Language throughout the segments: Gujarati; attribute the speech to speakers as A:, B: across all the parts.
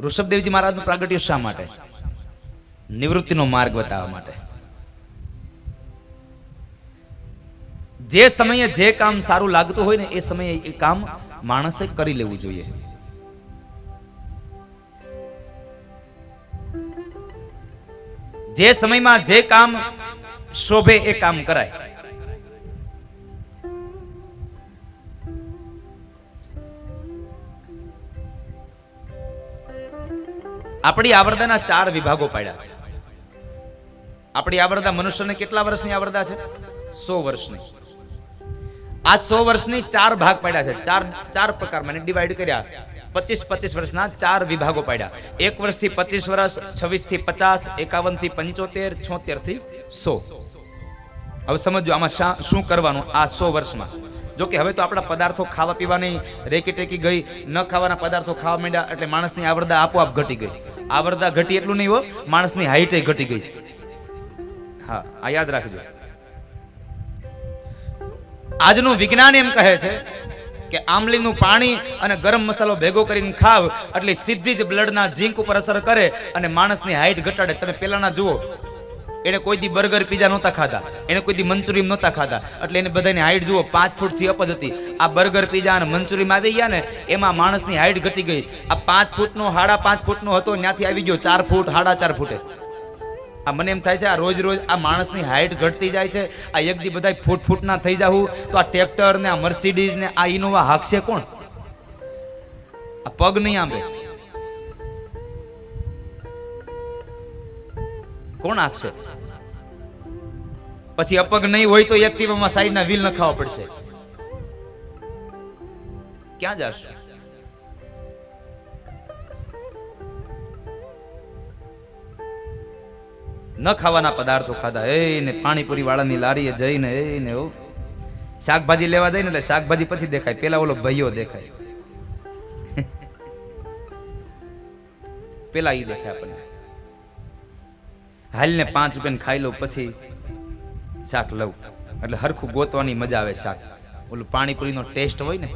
A: ઋષભદેવજી મહારાજનું પ્રાગટ્ય શા માટે? નિવૃત્તિનો માર્ગ બતાવવા માટે. જે સમયે જે કામ સારું લાગતું હોય ને એ સમયે એ કામ માણસે કરી લેવું જોઈએ. જે સમયમાં જે કામ શોભે એ કામ કરાય. આપણી આવરદાના ચાર વિભાગો પાડ્યા છે. આપણી આવરદા મનુષ્યને કેટલા વર્ષની આવરદા છે? સો વર્ષની. આ સો વર્ષની ચાર ભાગ પાડ્યા છે. ચાર ચાર પ્રકારમાં ડિવાઈડ કર્યા. પચીસ પચીસ વર્ષના ચાર વિભાગો પાડ્યા. એક વર્ષથી પચીસ વર્ષ છવ્વીસથી પચાસ એકાવનથી પંચોતેર છોતેરથી સો. હવે સમજો આમાં શા- કરવાનું આ સો વર્ષમાં? જો કે હવે તો આપણા પદાર્થો ખાવા પીવાની રેકી ટેકી ગઈ, ન ખાવાના પદાર્થો ખાવા માંડ્યા એટલે માણસની આવરદા આપોઆપ ઘટી ગઈ. આવરદા ઘટી એટલું નહીં હો, માણસની હાઈટે ઘટી ગઈ છે. હા, આ યાદ રાખજો. આજનું વિજ્ઞાન એમ કહે છે કે આમલીનું પાણી અને ગરમ મસાલો ભેગો કરીને ખાવ, એટલે સીધી જ બ્લડના ઝીંક ઉપર અસર કરે અને માણસની હાઈટ ઘટાડે. તમે પેલાના જુઓ એને કોઈ દી બર્ગર પીઝા નહોતા ખાધા. એને કોઈ દી મંચુરિયમ નહોતા ખાધા. એટલે એને બધાની હાઈટ જુઓ, પાંચ ફૂટથી અપજ હતી. આ બર્ગર પીઝા અને મંચુરિયમ આવી ગયા ને, એમાં માણસની હાઈટ ઘટી ગઈ. આ પાંચ ફૂટનો સાડા પાંચ ફૂટનો હતો, ત્યાંથી આવી ગયો ચાર ફૂટ સાડા ચાર ફૂટે. આ મને એમ થાય છે, આ રોજ રોજ આ માણસની હાઈટ ઘટતી જાય છે. આ એક દી બધા ફૂટ ફૂટના થઈ જાવું તો આ ટ્રેક્ટર ને, આ મર્સિડીઝ ને, આ ઇનોવા હાકશે કોણ? આ પગ નહીં આંબે. કોણ હાંકશે પછી અપગ નહીં હોય તો એક્ટિવામાં સાઈડના વ્હીલ નખાવા પડશે. ક્યાં જશે? ન ખાવાના પદાર્થો ખાધા. એ ને પાણીપુરી વાળાની લારીએ જઈને એ ને ઓ, શાકભાજી લેવા જઈને એટલે શાકભાજી પછી દેખાય. પેલા ઓલો ભાઈઓ દેખાય. પેલા એ દેખાય આપણને. હાલને પાંચ રૂપિયાને ખાઈ લઉં પછી શાક લઉં. એટલે હરખું ગોતવાની મજા આવે શાક. ઓલું પાણીપુરીનો ટેસ્ટ હોય ને.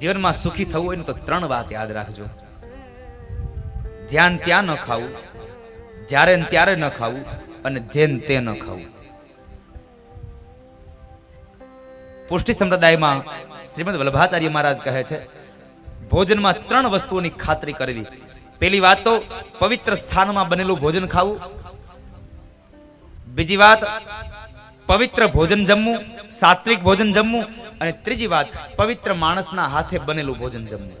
A: જીવનમાં સુખી થવું હોય ને તો ત્રણ વાત યાદ રાખજો. જ્યાં ત્યાં ન ખાવું, જ્યારે ત્યારે ન ખાવું, અને જેન તે ન ખાવું. પુષ્ટિ સંપ્રદાયમાં શ્રીમદ વલ્લભાચાર્ય મહારાજ કહે છે, ભોજનમાં ત્રણ વસ્તુઓની ખાતરી કરવી. પેલી વાત તો પવિત્ર સ્થાનમાં બનેલું ભોજન ખાવું. બીજી વાત, પવિત્ર ભોજન જમવું, સાત્વિક ભોજન જમવું અને ત્રીજી વાત, પવિત્ર માણસના હાથે બનેલું ભોજન જમવું.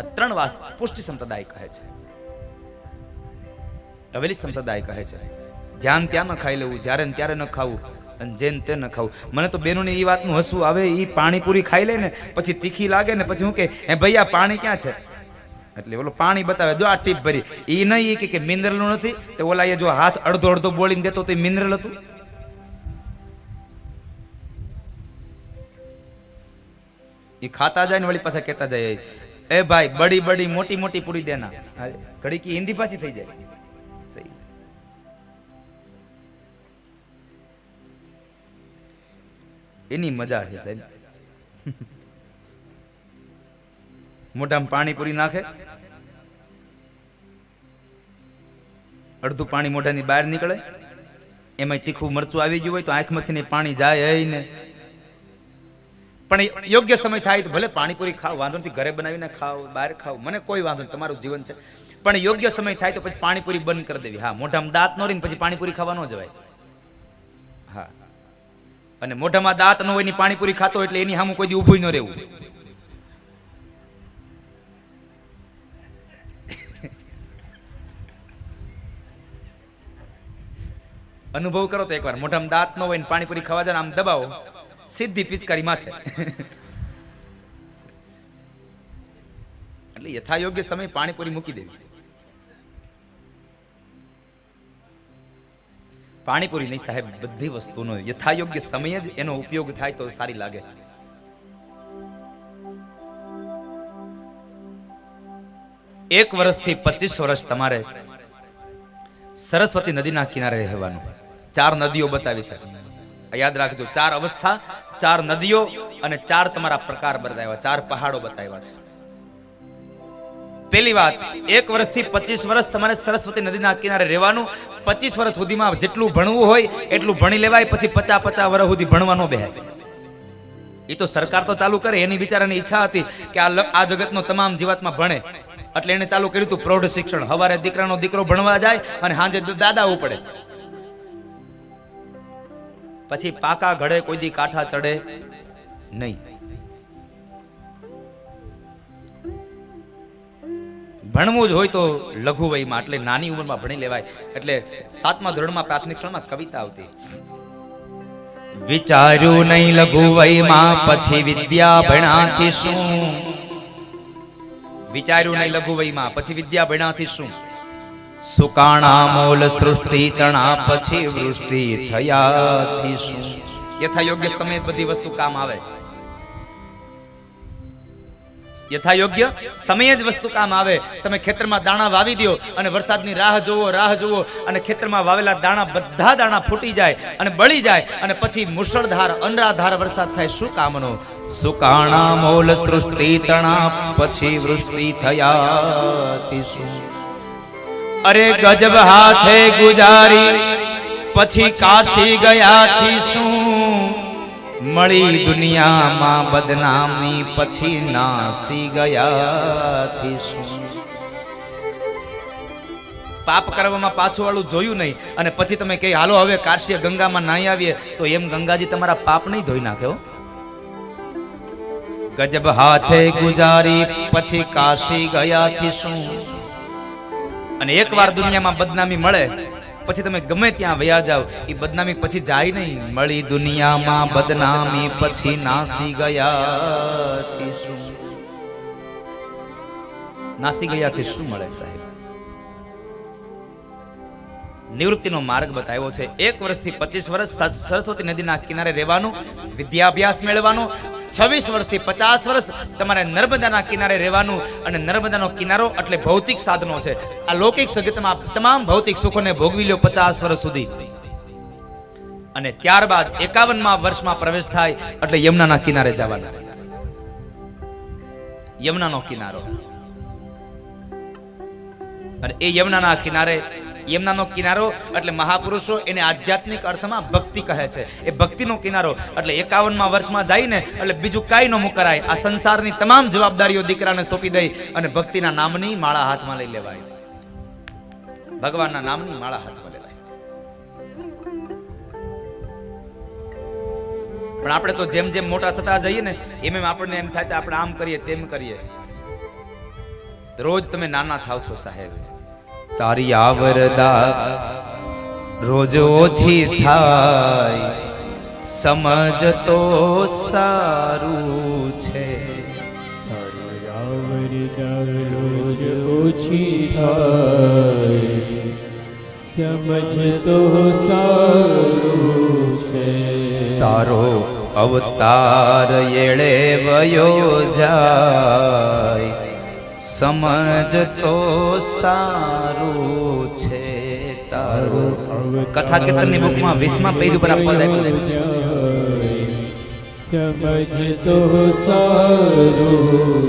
A: આ ત્રણ વાત પુષ્ટિ સંપ્રદાય કહે છે. હવેલી સંપ્રદાય કહે છે, જ્યાં ત્યાં ન ખાઈ લેવું, જ્યારે ત્યારે ન ખાવું અને જેન તે ન ખાવું. મને તો બેનોને એ વાતનું હસવું આવે એ પાણીપુરી ખાઈ લે ને, પછી તીખી લાગે ને, પછી હું કે, હે ભાઈ પાણી ક્યાં છે? એટલે ઓલો પાણી બતાવે, જો આ ટીપ ભરી. એ નહીં કે કે મિનરલનું નથી. તે ઓલા એ જો હાથ અડધો અડધો બોલીને દેતો તો મિનરલ હતું. એ ખાતા જાય ને વળી પાછા કહેતા જાય, એ ભાઈ, બડી બડી મોટી મોટી પૂરી દેના. ઘડી કે હિન્દી પાછી થઈ જાય. એની મજા છે સાહેબ. મોઢામાં પાણીપુરી નાખે. અડધું પાણી મોઢાની બહાર નીકળે. એમાં તીખું મરચું આવી ગયું હોય તો આંખમાંથી પાણી જાય ને. પણ યોગ્ય સમય થાય તો ભલે પાણીપુરી ખાવ વાંધો નથી, ઘરે બનાવીને ખાવ બહાર ખાવ મને કોઈ વાંધો નહીં તમારું જીવન છે. પણ યોગ્ય સમય થાય તો પછી પાણીપુરી બંધ કરી દેવી. હા, મોઢામાં દાંત નો રહીને પછી પાણીપુરી ખાવા ન જવાય. હા. અને મોઢામાં દાંત ન હોય એની પાણીપુરી ખાતો એટલે એની સામે કોઈ ઊભું ન રહેવું. અનુભવ કરો તો એકવાર. મોઢામાં દાંત ન હોય ને પાણીપુરી ખાવા જાય આમ દબાવો. સીધી પિચકારી માથે. એટલે યથાયોગ્ય સમય પાણીપુરી મૂકી દેવી. પાણીપુરી નહીં સાહેબ, બધી વસ્તુનો યથાયોગ્ય સમયે જ એનો ઉપયોગ થાય તો સારી લાગે. એક વર્ષથી પચીસ વર્ષ તમારે સરસ્વતી નદીના કિનારે રહેવાનું. ચાર નદીઓ બતાવી છે. યાદ રાખજો, ચાર અવસ્થા, ચાર નદીઓ અને ચાર તમારા પ્રકાર બતાવ્યા, ચાર પહાડો બતાવ્યા છે. પહેલી વાત, એક વર્ષથી પચીસ વર્ષ તમારે સરસ્વતી નદીના કિનારે રહેવાનું. પચીસ વર્ષ સુધીમાં જેટલું ભણવું હોય, એટલું ભણી લેવાય, પછી પચાસ પચાસ વર્ષ સુધી ભણવાનો બે એ તો સરકાર તો ચાલુ કરે, એની બિચારાની ઈચ્છા હતી કે આ આ જગતનો તમામ જીવાતમાં ભણે. એટલે એને ચાલુ કર્યું હતું પ્રૌઢ શિક્ષણ. હવારે દીકરાનો દીકરો ભણવા જાય અને સાંજે દાદા ઉપડે. પછી પાકા ઘડે, કોઈ દી કાંઠા ચડે નહીં. ભણવું જ હોય તો લઘુ વયમાં એટલે નાની ઉંમરમાં ભણી લેવાય. એટલે સાતમા ધોરણમાં પ્રાથમિક શાળામાં કવિતા આવતી. વિચાર્યું નહીં લઘુ વયમાં પછી વિદ્યા ભણાથી શું? વિચાર્યું નહીં લઘુ વયમાં પછી વિદ્યા ભણાથી શું? સુકાણા મોલ સૃષ્ટિ તણા પછી વૃષ્ટિ થયાથી શું? યથા યોગ્ય સમય બધી વસ્તુ કામ આવે. યથા યોગ્ય સમયે જ વસ્તુ કામ આવે. તમે ખેતરમાં દાણા વાવી દો અને વરસાદની રાહ જોવો રાહ જોવો અને ખેતરમાં વાવેલા દાણા બધા દાણા ફૂટી જાય અને બળી જાય અને પછી મુશળધાર, અનરાધાર વરસાદ થાય. શું કામનો? સુકાણા મોલ સૃષ્ટિ તણા, પછી વૃષ્ટિ થયા અરે ગજબ હાથે ગુજારી, પછી કાશી ગયાથી શું? મળી દુનિયામાં બદનામી પછી નાસી ગયાથી શું? પાપ કરવામાં પાછું વાળું જોયું નહીં અને પછી તમે કહે હાલો હવે કાશી ગંગામાં નાહી આવીએ. તો એમ ગંગાજી તમારા પાપ નહીં ધોઈ નાખ્યો ગજબ હાથે ગુજારી પછી કાશી ગયાથી શું? અને એકવાર દુનિયામાં બદનામી મળે પછી તમે ગમે ત્યાં વયા જાઓ એ બદનામી પછી જાય નહીં. મળી દુનિયામાં બદનામી પછી નાસી ગયાથી શું? નાસી ગયાથી શું મળે સાહેબ? નિવૃત્તિનો માર્ગ બતાવ્યો છે. એક વર્ષથી પચીસ વર્ષ સરસ્વતી નદીના કિનારે રહેવાનું વિદ્યાભ્યાસ મેળવવાનો છવ્વીસ વર્ષથી પચાસ વર્ષ તમારે નર્મદાના કિનારે રહેવાનું અને નર્મદાનો કિનારો એટલે ભૌતિક સાધનો છે. આ લૌકિક જગતમાં તમામ ભૌતિક સુખોને ભોગવી લો પચાસ વર્ષ સુધી. અને ત્યારબાદ એકાવનમાં વર્ષમાં પ્રવેશ થાય એટલે યમુનાના કિનારે જવાના. યમુનાનો કિનારો. અને એ યમુનાના કિનારે યમુનાનો કિનારો એટલે મહાપુરુષો એને આધ્યાત્મિક અર્થમાં ભક્તિ કહે છે. એ ભક્તિનો કિનારો એટલે એકાવનમાં વર્ષમાં જઈને એટલે બીજું કાંઈ ન મુકરાય. આ સંસારની તમામ જવાબદારીઓ દીકરાને સોંપી દઈ અને ભક્તિના નામની માળા હાથમાં લઈ લેવાય. ભગવાનના નામની માળા હાથમાં લેવાય. પણ આપણે તો જેમ જેમ મોટા થતા જઈએ ને, એમ એમ આપણને એમ થાય આપણે આમ કરીએ તેમ કરીએ. રોજ તમે નાના થાવ છો સાહેબ. તારી આવરદા રોજ ઓછી થાય. સમજ તો સારું છે.
B: રોજ ઓછી થાય. સમજ તો સારું છે.
A: તારો અવતાર એળે વયો જાય. સમજ તો સારું છે તારું. કથા કીર્તનની બુકમાં વીસમા પેજ ઉપર
B: સમજ તો સારું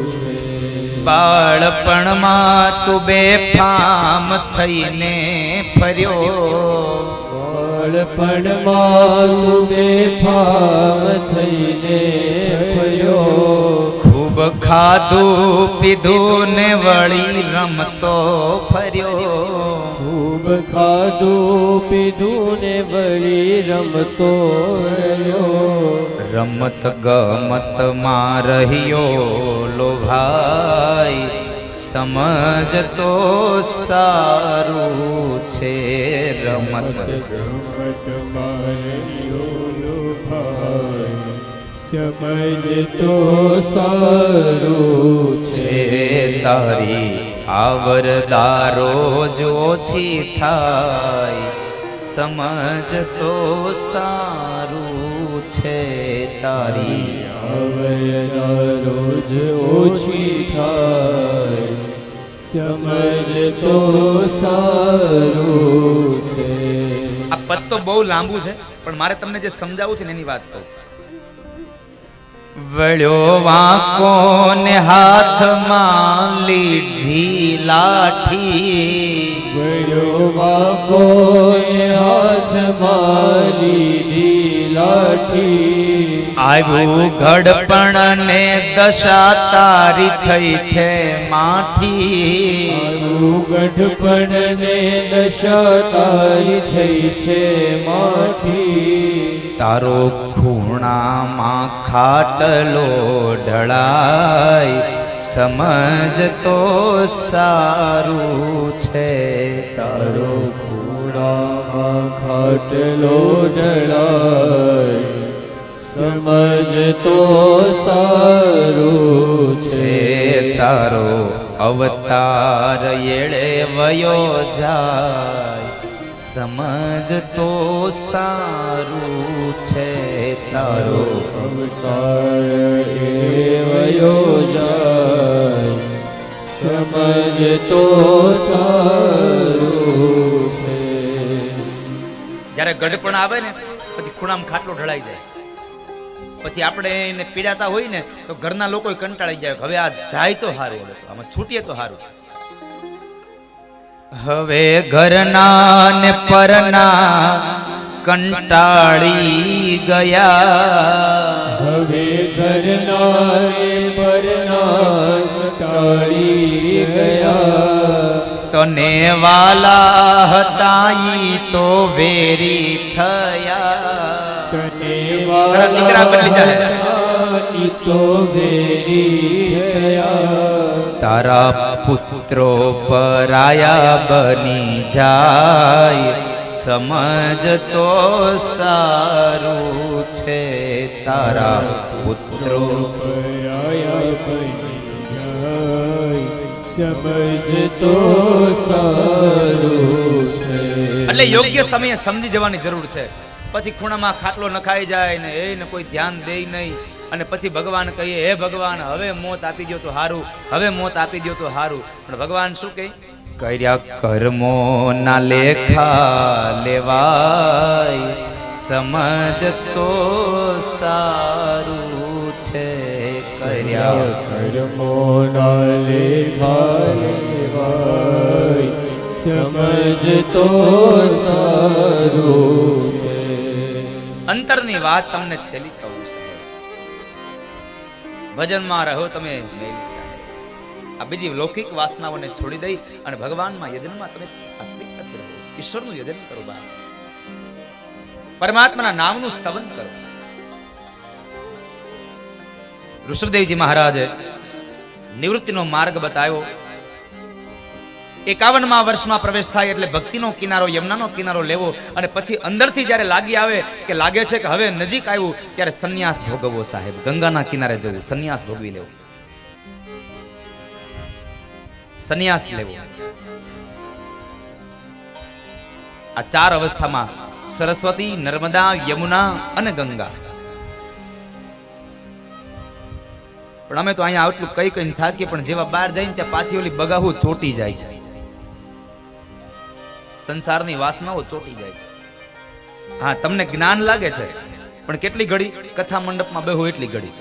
A: બાળપણમાં તું બેફામ થઈને ફર્યો.
B: બાળપણમાં તું બેફામ થઈને ફર્યો.
A: ખૂબ ખાધું પીધું ને વળી રમતો ફર્યો.
B: ખૂબ ખાધું પીધું ને વળી રમતો રહ્યો.
A: રમત ગમતમાં રહ્યો લોભાઈ. સમજતો સારું છે રમત
B: ગમત સમજ તો સારું
A: છે. તારી આવરદારો જ ઓછી થાય સમજ તો સારું છે તારી
B: આવરદારો જોછી ઓછી થાય સમજ તો સારું છે.
A: આ પદ તો બહુ લાંબુ છે પણ મારે તમને જે સમજાવવું છે ને એની વાત કહું. વળ્યો વાંકો ને હાથમાં લીધી લાઠી.
B: વળ્યો વાંકો એ હાથમાં લીધી લાઠી.
A: આવ્યું ઘડપણ ને દશા તારી થઈ છે માઠી.
B: મારું ગઢપણ ને દશા તારી થઈ છે માઠી.
A: તારો ખૂણામાં ખાટલો ઢળાય, સમજ તો સારું છે.
B: તારો ખૂણામાં ખાટલો ઢળાય, સમજ તો સારું
A: છે. તારો અવતાર એળે વયો જાય સમજ તો સારું છે તારો.
B: સમજ તો
A: જ્યારે ગઢપણ આવે ને, પછી ખૂણામાં ખાટલો ઢળાઈ જાય. પછી આપણે એને પીડાતા હોય ને, તો ઘરના લોકો કંટાળી જાય હવે આ જાય તો સારું આમાં છૂટીએ તો સારું હવે ઘરના ને પરના કંટાળી ગયા.
B: હવે ઘરના ને પરના કંટાળી ગયા.
A: તને વાલા હતા તો વેરી થયા.
B: તને
A: વાલા દીકરા બદલી જાય.
B: તો વેરી થયા.
A: તારા પુત્રો પરાયા બની જાય, સમજ તો સારું છે તારા પુત્રો
B: પરાયા
A: એટલે યોગ્ય સમયે સમજી જવાની જરૂર છે. પછી ખૂણામાં ખાટલો નખાઈ જાય ને એને કોઈ ધ્યાન દે નહીં. અને પછી ભગવાન કહીએ, હે ભગવાન, હવે મોત આપી દો તો હારું, હવે મોત આપી દો તો હારું. પણ ભગવાન શું કહે? કર્યા કર્મો ના લેખા લેવાય, સમજ તો સારું છે. કર્યા
B: કર્મો ના લેખા સમજ તો સારું
A: અંતરની વાત તમને છેલ્લી કહું. ભજનમાં રહો તમે આ બીજી લૌકિક વાસનાઓને છોડી દઈ અને ભગવાનમાં યજનમાં તમે સાત્વિકતાથી રહો. ઈશ્વરનું યજન કરો બા પરમાત્માના નામનું સ્તવન કરો. ઋષભદેવજી મહારાજે નિવૃત્તિનો માર્ગ બતાવ્યો. એકાવનમાં વર્ષમાં પ્રવેશ થાય એટલે ભક્તિનો કિનારો, યમુનાનો કિનારો લેવો અને પછી અંદરથી જ્યારે લાગી આવે કે લાગે છે કે હવે નજીક આવ્યું, ત્યારે સંન્યાસ ભોગવવો સાહેબ. ગંગાના કિનારે જવું, સંન્યાસ ભોગવી લેવો. સંન્યાસ લેવો. આ ચાર અવસ્થામાં સરસ્વતી, નર્મદા, યમુના અને ગંગા. પણ અમે તો અહીંયા આટલું કઈ કઈ થાકીએ, પણ જેવા બહાર જઈને ત્યાં પાછી ઓલી બગાહુ ચોટી જાય છે. સંસારની વાસનાઓ ચોટી જાય છે. હા, તમને જ્ઞાન લાગે છે, પણ કેટલી ઘડી કથા મંડપમાં બેહો એટલી ઘડી.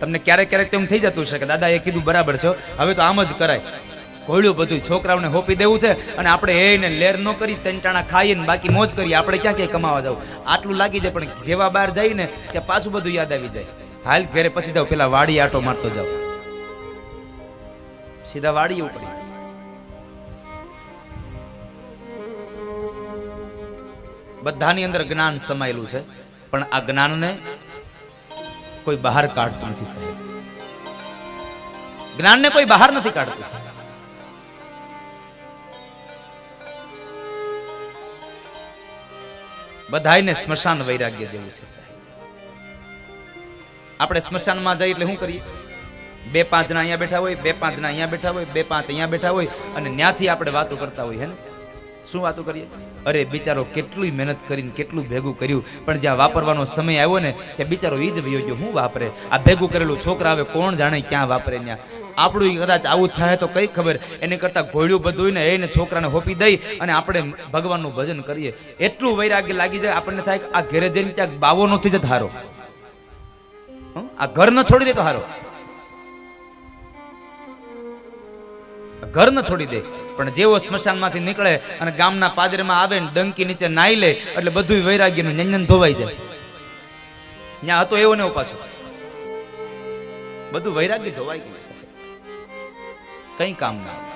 A: તમને ક્યારેક ક્યારેક તેમ થઈ જતું છે કે દાદા એ કીધું બરાબર છે હવે તો આમ જ કરાય. કોયડું બધું છોકરાઓને હોપી દેવું છે અને આપણે એને લેર ન કરી તંટાણા ખાઈએ ને બાકી મોજ કરીએ, આપણે ક્યાં ક્યાંય કમાવા જવું? આટલું લાગી જાય, પણ જેવા બહાર જઈએ ને ત્યાં પાછું બધું યાદ આવી જાય. હાલ ઘરે પછી જાવ પેલા વાડી આટો મારતો જાવ સીધા વાડી ઉપડી. બધાની અંદર જ્ઞાન સમાયેલું છે, પણ આ જ્ઞાનને કોઈ બહાર કાઢતું નથી સાહેબ. જ્ઞાનને કોઈ બહાર નથી કાઢતું. બધાયને સ્મશાન વૈરાગ્ય જેવું છે આપણે સ્મશાનમાં જઈએ એટલે શું કરીએ? બે પાંચ ના અહીંયા બેઠા હોય, બે પાંચ ના અહીંયા બેઠા હોય, બે પાંચ અહીંયા બેઠા હોય અને ત્યાંથી આપણે વાતો કરતા હોય, હે ને? શું વાતો કરીએ? અરે, બિચારો કેટલી મહેનત કરીને કેટલું ભેગું કર્યું, પણ જ્યાં વાપરવાનો સમય આવ્યો ને, ત્યાં બિચારો એ જ વયો ગયો. હું વાપરે? આ ભેગું કરેલું છોકરા આવે, કોણ જાણે ક્યાં વાપરે ત્યાં? આપણું કદાચ આવું થાય તો કઈ ખબર. એની કરતાં ઘોડ્યું બધું ને એને છોકરાને હોપી દઈ અને આપણે ભગવાનનું ભજન કરીએ. એટલું વૈરાગ્ય લાગી જાય, આપણને થાય કે આ ઘરે જઈને ક્યાંક બાવો નથી જતો હારો? આ ઘર ન છોડી દે તો હારો. ઘર ન છોડી દે. પણ જેવો સ્મશાનમાંથી નીકળે અને ગામના પાદરમાં આવે ને ડંકી નીચે નાઈ લે, એટલે બધું વૈરાગ્યનું નંજન ધોવાઈ જાય. ત્યાં હતો એવો ને પાછો. બધું વૈરાગ્ય ધોવાઈ ગયું કઈ કામ ના આવે.